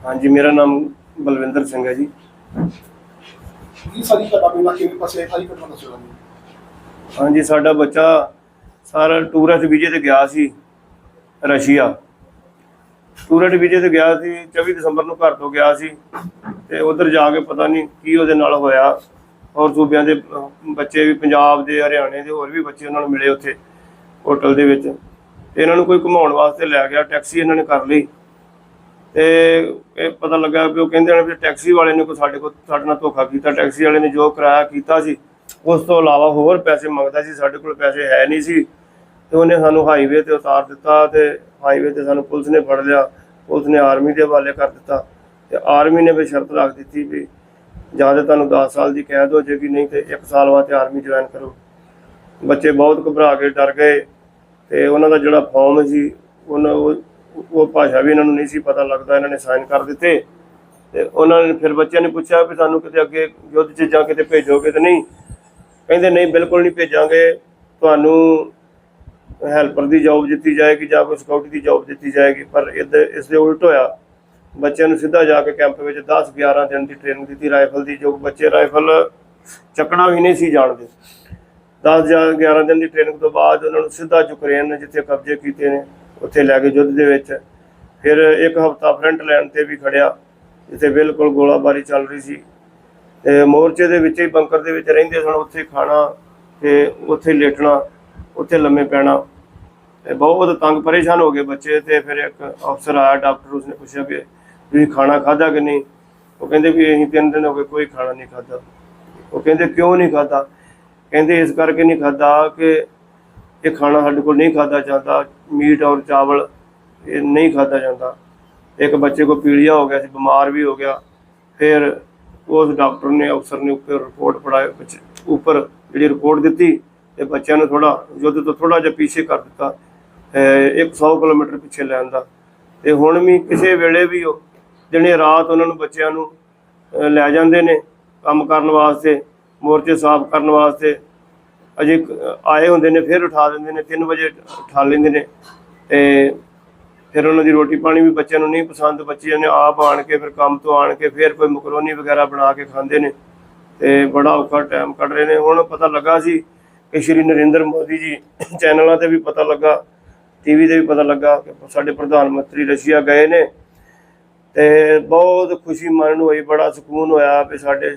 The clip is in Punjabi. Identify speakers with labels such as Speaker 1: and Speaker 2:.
Speaker 1: ਹਾਂਜੀ ਮੇਰਾ ਨਾਮ ਬਲਵਿੰਦਰ ਸਿੰਘ ਹੈ ਜੀ।
Speaker 2: ਕੀ ਸਾਰੀ ਘਟਨਾ ਪਹਿਲਾਂ ਕਿਵੇਂ ਪਸੇ ਸਾਰੀ ਘਟਨਾ ਦੱਸੋ ਜੀ
Speaker 1: ਹਾਂਜੀ ਸਾਡਾ ਬੱਚਾ ਸਾਰਾ ਟੂਰਿਸਟ ਵੀਜ਼ੇ ਤੇ ਗਿਆ ਸੀ ਰਸ਼ੀਆ। ਟੂਰਿਸਟ ਵੀਜ਼ੇ ਤੇ ਗਿਆ ਸੀ 24 ਦਸੰਬਰ ਨੂੰ ਘਰ ਤੋਂ ਗਿਆ ਸੀ ਤੇ ਉਧਰ ਜਾ ਕੇ ਪਤਾ ਨਹੀਂ ਕੀ ਉਹਦੇ ਨਾਲ ਹੋਇਆ। ਔਰ ਸੂਬਿਆਂ ਦੇ ਬੱਚੇ ਵੀ ਪੰਜਾਬ ਦੇ ਹਰਿਆਣੇ ਦੇ ਹੋਰ ਵੀ ਬੱਚੇ ਉਹਨਾਂ ਨੂੰ ਮਿਲੇ ਉੱਥੇ ਹੋਟਲ ਦੇ ਵਿੱਚ। ਤੇ ਇਹਨਾਂ ਨੂੰ ਕੋਈ ਘੁਮਾਉਣ ਵਾਸਤੇ ਲੈ ਗਿਆ ਟੈਕਸੀ ਇਹਨਾਂ ਨੇ ਕਰ ਲਈ। ਤੇ ਇਹ ਪਤਾ ਲੱਗਾ ਕਿ ਉਹ ਕਹਿੰਦੇ ਨੇ ਵੀ ਟੈਕਸੀ ਵਾਲੇ ਨੇ ਕੋਈ ਸਾਡੇ ਕੋਲ ਸਾਡੇ ਨਾਲ ਧੋਖਾ ਕੀਤਾ, ਟੈਕਸੀ ਵਾਲੇ ਨੇ ਜੋ ਕਿਰਾਇਆ ਕੀਤਾ ਸੀ, ਉਸ ਤੋਂ ਇਲਾਵਾ ਹੋਰ ਪੈਸੇ ਮੰਗਦਾ ਸੀ, ਸਾਡੇ ਕੋਲ ਪੈਸੇ ਹੈ ਨਹੀਂ ਸੀ। ਤੇ ਉਹਨੇ ਸਾਨੂੰ ਹਾਈਵੇ ਤੇ ਉਤਾਰ ਦਿੱਤਾ ਤੇ ਹਾਈਵੇ ਤੇ ਸਾਨੂੰ ਪੁਲਿਸ ਨੇ ਫੜ ਲਿਆ। ਪੁਲਿਸ ਨੇ ਆਰਮੀ ਦੇ ਹਵਾਲੇ ਕਰ ਦਿੱਤਾ ਤੇ ਆਰਮੀ ਨੇ ਵੀ ਸ਼ਰਤ ਰੱਖ ਦਿੱਤੀ ਵੀ ਜਾਂ ਤਾਂ ਤੁਹਾਨੂੰ 10 ਸਾਲ ਦੀ ਕੈਦ ਹੋ ਜਾਏਗੀ, ਨਹੀਂ ਤੇ 1 ਸਾਲ ਬਾਅਦ ਆਰਮੀ ਜੁਆਇਨ ਕਰੋ। ਬੱਚੇ ਬਹੁਤ ਘਬਰਾ ਕੇ ਡਰ ਗਏ ਤੇ ਉਹਨਾਂ ਦਾ ਜਿਹੜਾ ਫਾਰਮ ਸੀ, ਉਹਨਾਂ ਉਹ ਭਾਸ਼ਾ ਵੀ ਇਹਨਾਂ ਨੂੰ ਨਹੀਂ ਸੀ ਪਤਾ ਲੱਗਦਾ, ਇਹਨਾਂ ਨੇ ਸਾਈਨ ਕਰ ਦਿੱਤੇ। ਤੇ ਉਹਨਾਂ ਨੇ ਫਿਰ ਬੱਚਿਆਂ ਨੇ ਪੁੱਛਿਆ ਵੀ ਸਾਨੂੰ ਕਿਤੇ ਅੱਗੇ ਯੁੱਧ 'ਚ ਜਾਂ ਕਿਤੇ ਭੇਜੋਗੇ ਤੇ ਨਹੀਂ। ਕਹਿੰਦੇ, ਨਹੀਂ, ਬਿਲਕੁਲ ਨਹੀਂ ਭੇਜਾਂਗੇ। ਤੁਹਾਨੂੰ ਹੈਲਪਰ ਦੀ ਜੌਬ ਦਿੱਤੀ ਜਾਏਗੀ ਜਾਂ ਕੋਈ ਸਿਕਿਉਰਿਟੀ ਦੀ ਜੌਬ ਦਿੱਤੀ ਜਾਏਗੀ। ਪਰ ਇਹਦੇ ਇਸ ਦੇ ਉਲਟ ਹੋਇਆ। ਬੱਚਿਆਂ ਨੂੰ ਸਿੱਧਾ ਜਾ ਕੇ ਕੈਂਪ ਵਿੱਚ 10 11 ਦਿਨ ਦੀ ਟ੍ਰੇਨਿੰਗ ਦਿੱਤੀ ਰਾਈਫਲ ਦੀ, ਜੋ ਬੱਚੇ ਰਾਈਫਲ ਚੱਕਣਾ ਵੀ ਨਹੀਂ ਸੀ ਜਾਣਦੇ। 10 ਜਾਂ 11 ਦਿਨ ਦੀ ਟ੍ਰੇਨਿੰਗ ਤੋਂ ਬਾਅਦ ਉਹਨਾਂ ਨੂੰ ਸਿੱਧਾ ਯੂਕਰੇਨ ਨੇ ਜਿੱਥੇ ਕਬਜ਼ੇ ਕੀਤੇ ਨੇ। ਉੱਥੇ ਲੈ ਕੇ ਯੁੱਧ ਦੇ ਵਿੱਚ। ਫਿਰ ਇੱਕ ਹਫਤਾ ਫਰੰਟ ਲਾਈਨ ਤੇ ਵੀ ਖੜਿਆ। ਜਿੱਥੇ ਬਿਲਕੁਲ ਗੋਲਾਬਾਰੀ ਚੱਲ ਰਹੀ ਸੀ। ਤੇ ਮੋਰਚੇ ਦੇ ਵਿੱਚ ਹੀ ਬੰਕਰ ਦੇ ਵਿੱਚ ਰਹਿੰਦੇ ਸਨ, ਉੱਥੇ ਖਾਣਾ ਤੇ ਉੱਥੇ ਲੇਟਣਾ, ਉੱਥੇ ਲੰਮੇ ਪੈਣਾ। ਤੇ ਬਹੁਤ ਤੰਗ ਪਰੇਸ਼ਾਨ ਹੋ ਗਏ ਬੱਚੇ। ਤੇ ਫਿਰ ਇੱਕ ਅਫਸਰ ਆਇਆ ਡਾਕਟਰ ਉਸਨੇ ਪੁੱਛਿਆ ਕਿ ਤੁਸੀਂ ਖਾਣਾ ਖਾਧਾ ਕਿ ਨਹੀਂ? ਉਹ ਕਹਿੰਦੇ ਵੀ ਅਸੀਂ ਤਿੰਨ ਦਿਨ ਹੋ ਗਏ ਕੋਈ ਖਾਣਾ ਨਹੀਂ ਖਾਧਾ। ਉਹ ਕਹਿੰਦੇ, ਕਿਉਂ ਨਹੀਂ ਖਾਧਾ? ਕਹਿੰਦੇ, ਇਸ ਕਰਕੇ ਨਹੀਂ ਖਾਧਾ ਕਿ ਇਹ ਖਾਣਾ ਸਾਡੇ ਕੋਲ ਨਹੀਂ ਖਾਧਾ ਜਾਂਦਾ, ਮੀਟ ਔਰ ਚਾਵਲ ਇਹ ਨਹੀਂ ਖਾਧਾ ਜਾਂਦਾ। ਇੱਕ ਬੱਚੇ ਕੋ ਪੀਲੀਆ ਹੋ ਗਿਆ ਸੀ ਬਿਮਾਰ ਵੀ ਹੋ ਗਿਆ। ਫਿਰ ਉਸ ਡਾਕਟਰ ਨੇ, ਅਫਸਰ ਨੇ ਉੱਪਰ ਰਿਪੋਰਟ ਪੜਾਇਆ ਵਿੱਚ ਉੱਪਰ ਜਿਹੜੀ ਰਿਪੋਰਟ ਦਿੱਤੀ, ਤੇ ਬੱਚਿਆਂ ਨੂੰ ਥੋੜਾ ਯੁੱਧ ਤੋਂ ਥੋੜਾ ਜਿਹਾ ਪਿੱਛੇ ਕਰ ਦਿੱਤਾ ਅਹ 100 ਕਿਲੋਮੀਟਰ ਪਿੱਛੇ ਲੈਣ ਦਾ। ਤੇ ਹੁਣ ਵੀ ਕਿਸੇ ਵੇਲੇ ਵੀ ਉਹ ਦਿਨੇ ਰਾਤ ਉਹਨਾਂ ਨੂੰ ਬੱਚਿਆਂ ਨੂੰ ਲੈ ਜਾਂਦੇ ਨੇ ਕੰਮ ਕਰਨ ਵਾਸਤੇ, ਮੋਰਚੇ ਸਾਫ਼ ਕਰਨ ਵਾਸਤੇ। ਅਜੇ ਆਏ ਹੁੰਦੇ ਨੇ, ਫਿਰ ਉਠਾ ਦਿੰਦੇ ਨੇ 3 ਵਜੇ ਉਠਾ ਲੈਂਦੇ ਨੇ। ਤੇ ਫਿਰ ਉਹਨਾਂ ਦੀ ਰੋਟੀ ਪਾਣੀ ਵੀ ਬੱਚਿਆਂ ਨੂੰ ਨਹੀਂ ਪਸੰਦ ਬੱਚਿਆਂ ਨੇ ਆਪ ਆਣ ਕੇ ਫਿਰ ਕੰਮ ਤੋਂ ਆਣ ਕੇ ਫਿਰ ਕੋਈ ਮਕਰੋਨੀ ਵਗੈਰਾ ਬਣਾ ਕੇ ਖਾਂਦੇ ਨੇ। ਤੇ ਬੜਾ ਔਖਾ ਟਾਈਮ ਕੱਢ ਰਹੇ ਨੇ। ਹੁਣ ਪਤਾ ਲੱਗਾ ਸੀ ਕਿ ਸ਼੍ਰੀ ਨਰਿੰਦਰ ਮੋਦੀ ਜੀ ਚੈਨਲਾਂ ਤੇ ਵੀ ਪਤਾ ਲੱਗਾ ਟੀਵੀ ਤੇ ਵੀ ਪਤਾ ਲੱਗਾ ਕਿ ਸਾਡੇ ਪ੍ਰਧਾਨ ਮੰਤਰੀ ਰਸ਼ੀਆ ਗਏ ਨੇ। ਤੇ ਬਹੁਤ ਖੁਸ਼ੀ ਮਨ ਨੂੰ ਹੋਈ, ਬੜਾ ਸਕੂਨ ਹੋਇਆ ਵੀ ਸਾਡੇ